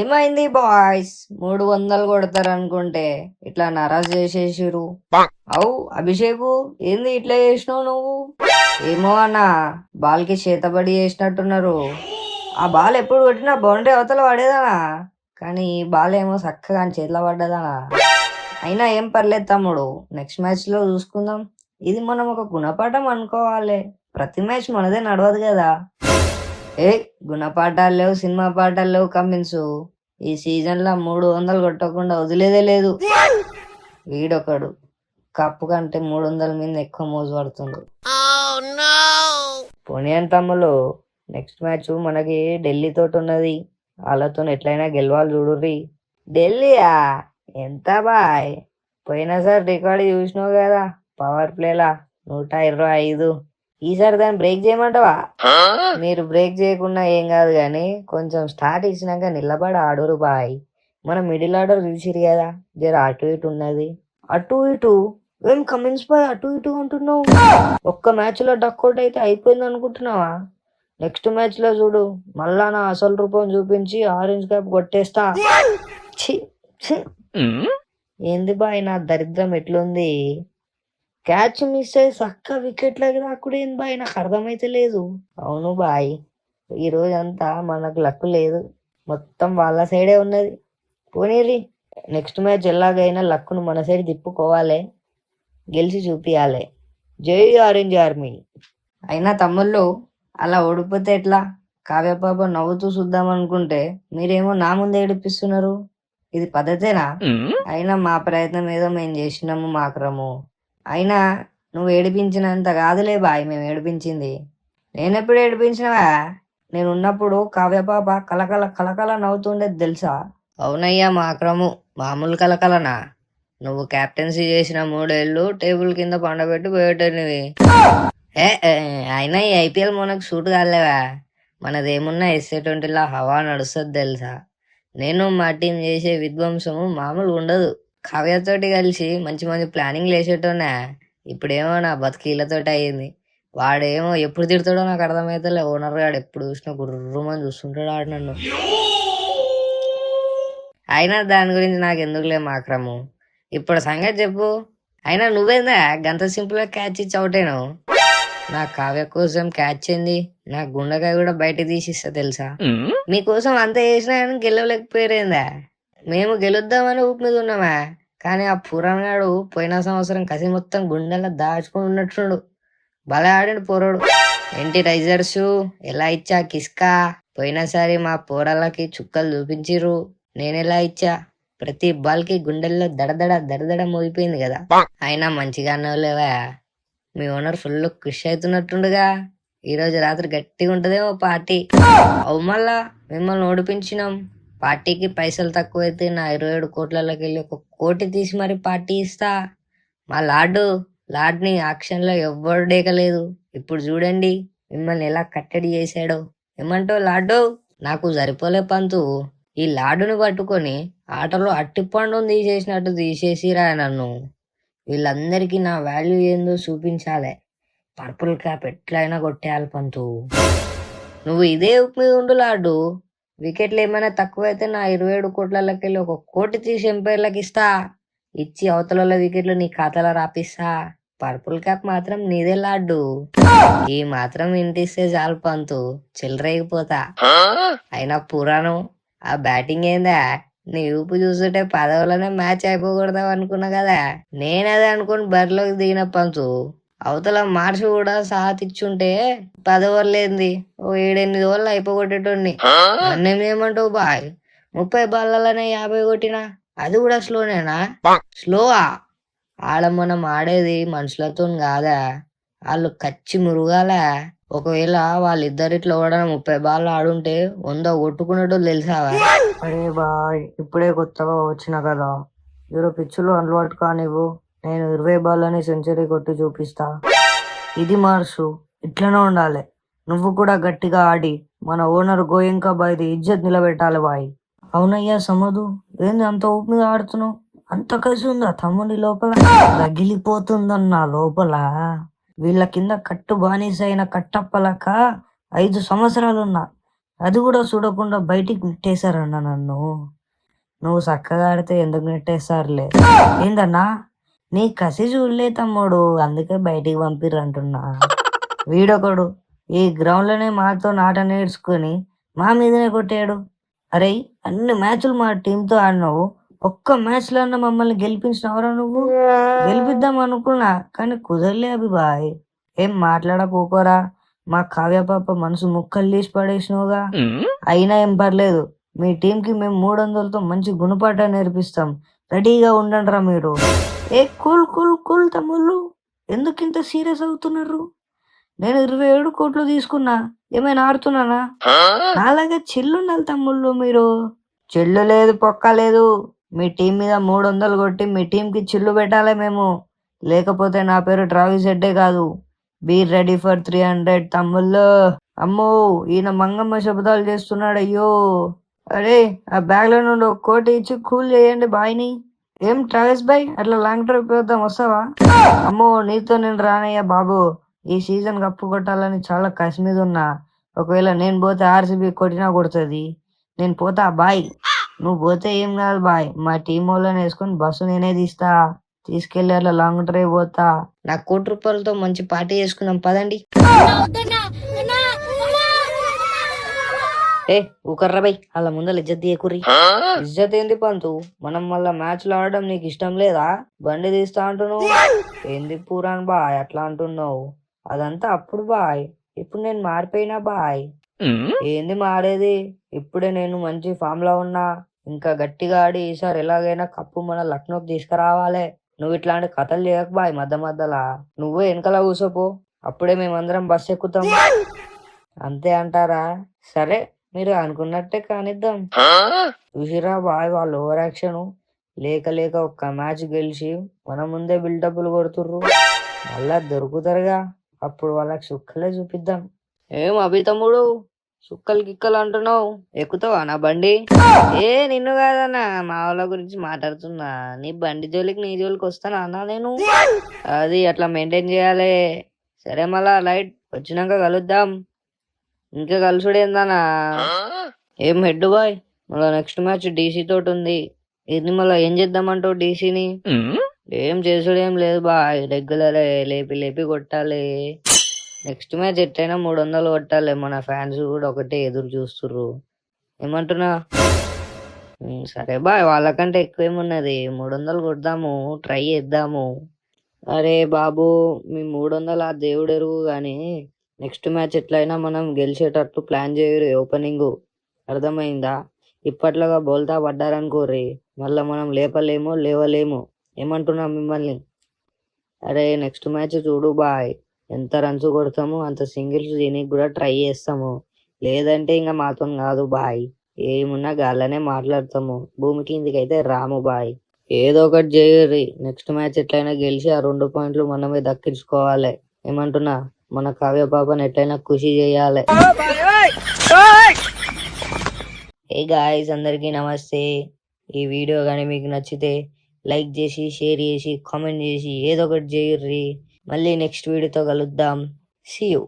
ఏమైంది బాయ్స్? మూడు వందలు కొడతారు అనుకుంటే ఇట్లా నరాజ్ చేసేసిరు అవు అభిషేకు ఏంది ఇట్లా చేసినావు నువ్వు? ఏమో అన్న బాల్కి చేతబడి చేసినట్టున్నారు. ఆ బాల్ ఎప్పుడు కొట్టినా బౌండరీ అవతల పడేదనా కానీ ఈ బాల్ ఏమో చక్కగా చేతిలో పడ్డదనా అయినా ఏం పర్లేదు తమ్ముడు నెక్స్ట్ మ్యాచ్లో చూసుకుందాం. ఇది మనం ఒక గుణపాఠం అనుకోవాలి. ప్రతి మ్యాచ్ మనదే నడవదు కదా. ఏ గుణపాఠాలు లేవు సినిమా పాఠాలు లేవు కమ్మిన్సు ఈ సీజన్లో మూడు వందలు కొట్టకుండా వదిలేదే లేదు. వీడొకడు. కప్పు కంటే మూడు వందల మీద ఎక్కువ మోజు పడుతుండు పొనియన్ తమ్ములు? నెక్స్ట్ మ్యాచ్ మనకి ఢిల్లీ తోటి ఉన్నది. వాళ్ళతో ఎట్లయినా గెలవాలి చూడుర్రి. ఢిల్లీయా? ఎంత బాయ్. పోయినసారి రికార్డు చూసినావు కదా పవర్ ప్లేలా నూట ఇరవై ఐదు. ఈసారి దాన్ని బ్రేక్ చేయమంటావా? మీరు బ్రేక్ చేయకుండా ఏం కాదు కానీ కొంచెం స్టార్ట్ ఇచ్చినాక నిలబడి ఆడురు బాయ్. మన మిడిల్ ఆర్డర్ చూసిరు కదా జర అటు ఇటు ఉన్నది. అటు ఇటు ఏం కమిన్స్ బాయ్ అటు ఇటు అంటున్నావు? ఒక్క మ్యాచ్లో డక్అట్ అయితే అయిపోయింది అనుకుంటున్నావా? నెక్స్ట్ మ్యాచ్లో చూడు మళ్ళా నా అసలు రూపం చూపించి ఆరెంజ్ క్యాప్ కొట్టేస్తా. ఛీ, ఛీ. ఏంది బాయ్ నా దరిద్రం ఎట్లుంది? క్యాచ్ మిస్ అయ్యి చక్క వికెట్లకి రాకుండా ఏంది బాయ్? నాకు అర్థమైతే లేదు. అవును బాయ్. ఈ రోజు అంతా మనకు లక్ లేదు. మొత్తం వాళ్ళ సైడే ఉన్నది. పోనీరి నెక్స్ట్ మ్యాచ్ ఎలాగైనా లక్కును మన సైడ్ తిప్పుకోవాలి. గెలిచి చూపియాలి. జై ఆరెంజ్ ఆర్మీ. అయినా తమ్ముళ్ళు అలా ఓడిపోతే ఎట్లా? కావ్యపాప నవ్వుతూ చూద్దాం అనుకుంటే మీరేమో నా ముందే ఏడిపిస్తున్నారు. ఇది పద్ధతేనా? అయినా మా ప్రయత్నం ఏదో మేము చేసినాము మాకరము అయినా నువ్వు ఏడిపించినంత కాదులే బాయ్ మేము ఏడిపించింది. నేనెప్పుడు ఏడిపించినవా? నేను ఉన్నప్పుడు కావ్యపాప కలకల కలకల నవ్వుతుండేది తెలుసా? అవునయ్యా మాక్రము మామూలు కలకలనా? నువ్వు కెప్టెన్సీ చేసిన మూడేళ్ళు టేబుల్ కింద పండబెట్టి పోయేటనివి. ఏ అయినా ఈ ఐపీఎల్ మనకు సూట్ కాలేవా? మనదేమున్నా ఎస్ఏ ట్వంటీలో హవా నడుస్తుంది తెలుసా? నేను మా టీం చేసే విధ్వంసము మామూలుగా ఉండదు కావ్యతోటి కలిసి మంచి మంచి ప్లానింగ్ వేసేటోనే ఇప్పుడేమో నా బతికీలతోటి అయ్యింది. వాడేమో ఎప్పుడు తిడతాడో నాకు అర్థమైతలే. ఓనర్ గాడు ఎప్పుడు చూసినా గుర్రమని చూస్తుంటాడు ఆడు నన్ను. అయినా దాని గురించి నాకు ఎందుకులే మాక్రము? ఇప్పుడు సంగతి చెప్పు. అయినా నువ్వేందా? గంత సింపుల్గా క్యాచ్ ఇచ్చి అవుటేను నా కావ్య కోసం క్యాచ్ అయింది. నా గుండెకాయ కూడా బయట తీసిస్తా తెలుసా? మీకోసం అంత చేసినా కానీ గెలవలేకపోయారేందా? మేము గెలుద్దామని ఊపి మీద ఉన్నామా కానీ ఆ పురాణగాడు పోయిన సంవత్సరం కసి మొత్తం గుండెల్లో దాచుకుని ఉన్నట్టుడు భలే ఆడిండు పోరాడు. ఏంటి రైజర్స్? ఎలా ఇచ్చా కిస్కా? పోయినసారి మా పోరాళ్ళకి చుక్కలు చూపించిర్రు. నేనెలా ఇచ్చా? ప్రతి బాల్కి గుండెల్లో దడదడ దడదడ మోగిపోయింది కదా. అయినా మంచిగా అన్నలేవా? మీ ఓనర్ ఫుల్ కృషి అవుతున్నట్టుండగా. ఈ రోజు రాత్రి గట్టిగా ఉంటదేమో పార్టీ. అవు మళ్ళా మిమ్మల్ని ఓడిపించినాం. పార్టీకి పైసలు తక్కువ అయితే నా ఇరవై ఏడు కోట్లలోకి వెళ్ళి ఒక కోటి తీసి మరి పార్టీ ఇస్తా. మా లార్డు లార్డ్ని ఆక్షన్లో ఎవ్వరు డేకలేదు. ఇప్పుడు చూడండి మిమ్మల్ని ఎలా కట్టడి చేశాడో. ఏమంటో లార్డు? నాకు సరిపోలే పంతు. ఈ లాడుని పట్టుకొని ఆటలో అట్టిపండును తీసేసినట్టు తీసేసిరా నన్ను. వీళ్ళందరికీ నా వాల్యూ ఏందో చూపించాలి. పర్పుల్ క్యాప్ ఎట్లయినా కొట్టేయాలి పంతు. నువ్వు ఇదే ఉప్పు మీద ఉండు లాడు వికెట్లు ఏమైనా తక్కువైతే నా ఇరవై ఏడు కోట్లకెళ్ళి ఒక కోటి తీసి ఎంపైర్లకు ఇస్తా. ఇచ్చి అవతల వికెట్లు నీ ఖాతాలో రాపిస్తా. పర్పుల్ క్యాప్ మాత్రం నీదే లాడ్డు. ఈ మాత్రం ఇంటిస్తే చాలు పంతు. చిల్లరైపోతా అయినా పురాణం. ఆ బ్యాటింగ్ ఏందా? నీ ఊపు చూస్తుంటే పదవులనే మ్యాచ్ అయిపోకూడదాం అనుకున్నా కదా. నేనదే అనుకుని బరిలోకి దిగిన పంచు అవతల మార్చి కూడా సాతిచ్చుంటే పదవులు లేనిది ఓ ఏడెనిమిది వాళ్ళు అయిపోగొట్టేటోడిని. నన్నేమేమంటావు బాయ్? ముప్పై బాల్లనే యాభై కొట్టినా? అది కూడా స్లోనేనా? స్లోవా? ఆడ మనం ఆడేది మనుషులతో కాదా? వాళ్ళు కచ్చి మురుగాలే. ఒకవేళ వాళ్ళిద్దరు ఇట్లా కూడా ముప్పై బాల్ ఆడుంటే వంద కొట్టుకునేటో తెలిసావా అరే బాయ్ ఇప్పుడే కొత్తగా వచ్చిన కదా. ఇరు పిచ్చులు అలవాటు కానివ్వు నేను ఇరవై బాల్లని సెంచరీ కొట్టి చూపిస్తా. ఇది మార్సు ఇట్లనే ఉండాలి. నువ్వు కూడా గట్టిగా ఆడి మన ఓనర్ గోయింకా బాయ్ది ఇజ్జత్ నిలబెట్టాలి బాయ్. అవునయ్యా సమదు ఏంది అంత ఓపెన్గా ఆడుతున్నావు? అంత కలిసి ఉందా తమ్ముని లోపల? రగిలిపోతుందన్న లోపల. వీళ్ళ కింద కట్టు బానిస అయిన కట్టప్పలక ఐదు సంవత్సరాలున్నా. అది కూడా చూడకుండా బయటికి నెట్టేశారన్న నన్ను. నువ్వు చక్కగా ఆడితే ఎందుకు నెట్టేశారులే? ఏందన్నా? నీ కసి చూడలే తమ్ముడు అందుకే బయటికి పంపిర్రు అంటున్నా. వీడొకడు ఈ గ్రౌండ్లోనే మాతో ఆట నేర్చుకొని మా మీదనే కొట్టాడు. అరే అన్ని మ్యాచ్లు మా టీంతో ఆడినావు. ఒక్క మ్యాచ్లో అన్న మమ్మల్ని గెలిపించినవరా నువ్వు? గెలిపిద్దాం అనుకున్నా కానీ కుదరలే అభిబాయ్. ఏం మాట్లాడకోకోరా మా కావ్య పాప మనసు ముక్కలు తీసి పడేసినావుగా. అయినా ఏం పర్లేదు. మీ టీం కి మేము మూడు వందలతో మంచి గుణపాఠం నేర్పిస్తాం. రెడీగా ఉండండిరా మీరు. ఏ కూల్ కూల్ కూల్ తమ్ముళ్ళు. ఎందుకు ఇంత సీరియస్ అవుతున్నారు? నేను ఇరవై ఏడు కోట్లు తీసుకున్నా. ఏమైనా ఆడుతున్నానా? నాలాగా చెల్లుండాలి తమ్ముళ్ళు మీరు. చెల్లు లేదు పొక్క లేదు. మీ టీం మీద మూడు వందలు కొట్టి మీ టీం కి చిల్లు పెట్టాలి మేము. లేకపోతే నా పేరు ట్రావిస్ హెడ్డే కాదు. Be ready for three hundred తమ్ముళ్ళు. అమ్మో ఈయన మంగమ్మ శబ్దాలు చేస్తున్నాడు అయ్యో. అరే ఆ బ్యాగ్లో నుండి ఒక కోటి ఇచ్చి కూల్ చేయండి బాయ్ని. ఏం ట్రావెల్స్ బాయ్ అట్లా లాంగ్ ట్రిప్ పోతాం వస్తావా? అమ్మో నీతో నేను రానయ్యా బాబు. ఈ సీజన్ కప్పు కొట్టాలని చాలా కసి మీద ఉన్నా. ఒకవేళ నేను పోతే ఆర్సీబీ కొట్టినా కొడుతుంది. నేను పోతా బాయ్. నువ్వు పోతే ఏం కాదు బాయ్. మా టీం వాళ్ళని వేసుకొని బస్సు నేనే తీస్తా. తీసుకెళ్ళి అట్లా లాంగ్ డ్రైవ్ పోతా. నా కోటి రూపాయలతో మంచి పార్టీ చేసుకుందాం పదండి. ఏ ఊకర్రా బై అలా ముందర ఇజ్జత్ తీయకుర్రి. ఇజ్జత్ ఏంది పంతు? మనం మళ్ళా మ్యాచ్లో ఆడడం నీకు ఇష్టం లేదా? బండి తీస్తా అంటున్నావు. ఏంది పూరాన్ బాయ్ అట్లా అంటున్నావు? అదంతా అప్పుడు బాయ్ ఇప్పుడు నేను మారిపోయినా బాయ్. ఏంది మారేది? ఇప్పుడే నేను మంచి ఫామ్లో ఉన్నా. ఇంకా గట్టిగా ఆడి ఈసారి ఎలాగైనా కప్పు మన లక్నోకి తీసుకురావాలి. నువ్వు ఇట్లాంటి కథలు చేయక బాయ్ మధ్య మధ్యలా. నువ్వే వెనకాల కూసోపో. అప్పుడే మేమందరం బస్ ఎక్కుతాం. అంతే అంటారా? సరే. మీరు అనుకున్నట్టే కానిద్దాం. చూసిరా బాయ్ వాళ్ళు ఓవర్ యాక్షన్. లేక లేక ఒక్క మ్యాచ్ గెలిచి మన ముందే బిల్డప్లు కొడుతుర్రు. మళ్ళా దొరుకుతారుగా. అప్పుడు వాళ్ళకి సుక్కలే చూపిద్దాం. ఏం అభి తమ్ముడు సుక్కలు గిక్కలు అంటున్నావు. ఎక్కుతావా నా బండి? ఏ నిన్ను కాదన్నా. మా వాళ్ళ గురించి మాట్లాడుతున్నా. నీ బండి జోలికి నీ జోలికి వస్తానా అన్నా నేను. అది అట్లా మెయింటైన్ చేయాలి. సరే మళ్ళా లైట్ వచ్చినాక కలుద్దాం. ఇంకా కలుసుడేందనా ఏం హెడ్ బాయ్? మళ్ళీ నెక్స్ట్ మ్యాచ్ డీసీ తోటి ఉంది. ఇది మళ్ళీ ఏం చేద్దామంటావు డీసీని? ఏం చేసుడు ఏం లేదు బాయ్. రెగ్యులర్ లేపి లేపి కొట్టాలి. నెక్స్ట్ మ్యాచ్ ఎట్టయినా మూడు వందలు కొట్టాలి. మన ఫ్యాన్స్ కూడా ఒకటే ఎదురు చూస్తుర్రు. ఏమంటున్నా? సరే బాయ్. వాళ్ళకంటే ఎక్కువ ఏమున్నది? మూడు వందలు కొడదాము. ట్రై చేద్దాము. అరే బాబు మీ మూడు వందలు ఆ దేవుడు ఎరుగు కానీ నెక్స్ట్ మ్యాచ్ ఎట్లయినా మనం గెలిచేటట్టు ప్లాన్ చేయరు. ఓపెనింగ్ అర్థమైందా? ఇప్పట్లోగా బోల్తా పడ్డారనుకోర్రి. మళ్ళీ మనం లేపలేము లేవలేము. ఏమంటున్నా మిమ్మల్ని? అరే నెక్స్ట్ మ్యాచ్ చూడు బాయ్. ఎంత రన్స్ కొడతామో అంత సింగిల్స్ దీనికి కూడా ట్రై చేస్తాము. లేదంటే ఇంకా మాతో కాదు బాయ్. ఏమున్నా గాల్లనే మాట్లాడతాము. భూమి కిందికి అయితే రాము బాయ్. ఏదో ఒకటి చేయర్రి. నెక్స్ట్ మ్యాచ్ ఎట్లయినా గెలిచి ఆ రెండు పాయింట్లు మనమే దక్కించుకోవాలి. ఏమంటున్నా? మన కావ్య పాపని ఎట్లయినా ఖుషి చేయాలి. ఏ గాయస్ అందరికీ నమస్తే. ఈ వీడియో కానీ మీకు నచ్చితే లైక్ చేసి షేర్ చేసి కామెంట్ చేసి ఏదో ఒకటి చేయర్రి. మళ్ళీ నెక్స్ట్ వీడియోతో కలుద్దాం. See you